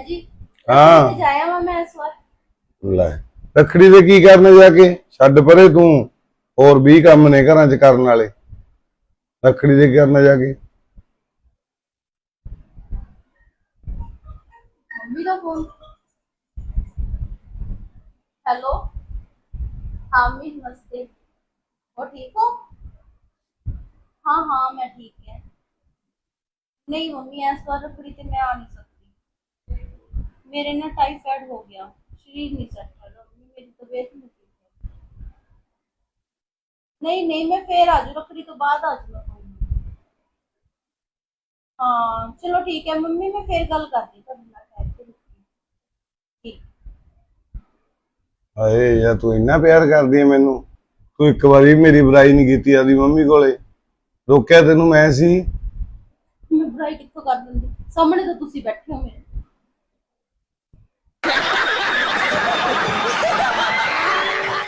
ਜੀ। ਦੇ ਕੀ ਕਰਨ ਜਾ ਕੇ? ਛੱਡ ਪਰੇ ਤੂੰ। ਹੋਰ ਵੀ ਕੰਮ ਨੇ ਘਰਾਂ 'ਚ ਕਰਨ ਵਾਲੇ। ਰਖੜੀ ਦੇ ਕਰਨ ਜਾ ਕੇ? ਮੰਮੀ ਦਾ ਫੋਨ ਹੈਲੋ ਹਾਂ ਮੰਮੀ ਠੀਕ ਹਾਂ? ਹਾਂ ਮੈਂ ਠੀਕ ਹਾਂ। ਨਹੀਂ ਮੰਮੀ ਇਸ ਵਾਰ ਰਖੜੀ ਤੇ ਮੈਂ ਆ मेरे ना टाइफाइड हो गया शरीर नहीं सेट कर रहा मम्मी मेरी तबीयत नहीं ठीक है नहीं नहीं मैं फिर आ जाऊँ रखड़ी तो बाद आ जाऊँ कोई नहीं। हाँ चलो ठीक है मम्मी मैं फिर गल करती ਤੁਹਾਡੇ ਨਾਲ ਠਹਿਰ ਕੇ ਰੁਕੀ। ਠੀਕ ਹਾਏ ਯਾ ਤੂੰ ਇੰਨਾ ਪਿਆਰ ਕਰਦੀ ਹੈ ਮੈਨੂੰ ਤੂੰ ਇੱਕ ਵਾਰੀ ਵੀ ਮੇਰੀ ਬੁਰਾਈ ਨਹੀਂ ਕੀਤੀ ਆਦੀ ਮੰਮੀ ਕੋਲੇ ਰੋਕਿਆ ਤੈਨੂੰ ਮੈਂ ਸੀ ਮੈਂ ਬੁਰਾਈ ਕਿੱਥੋਂ ਕਰ ਦਿੰਦੀ ਸਾਹਮਣੇ ਤਾਂ ਤੁਸੀਂ ਬੈਠੇ ਹੋ ਮੇਰੇ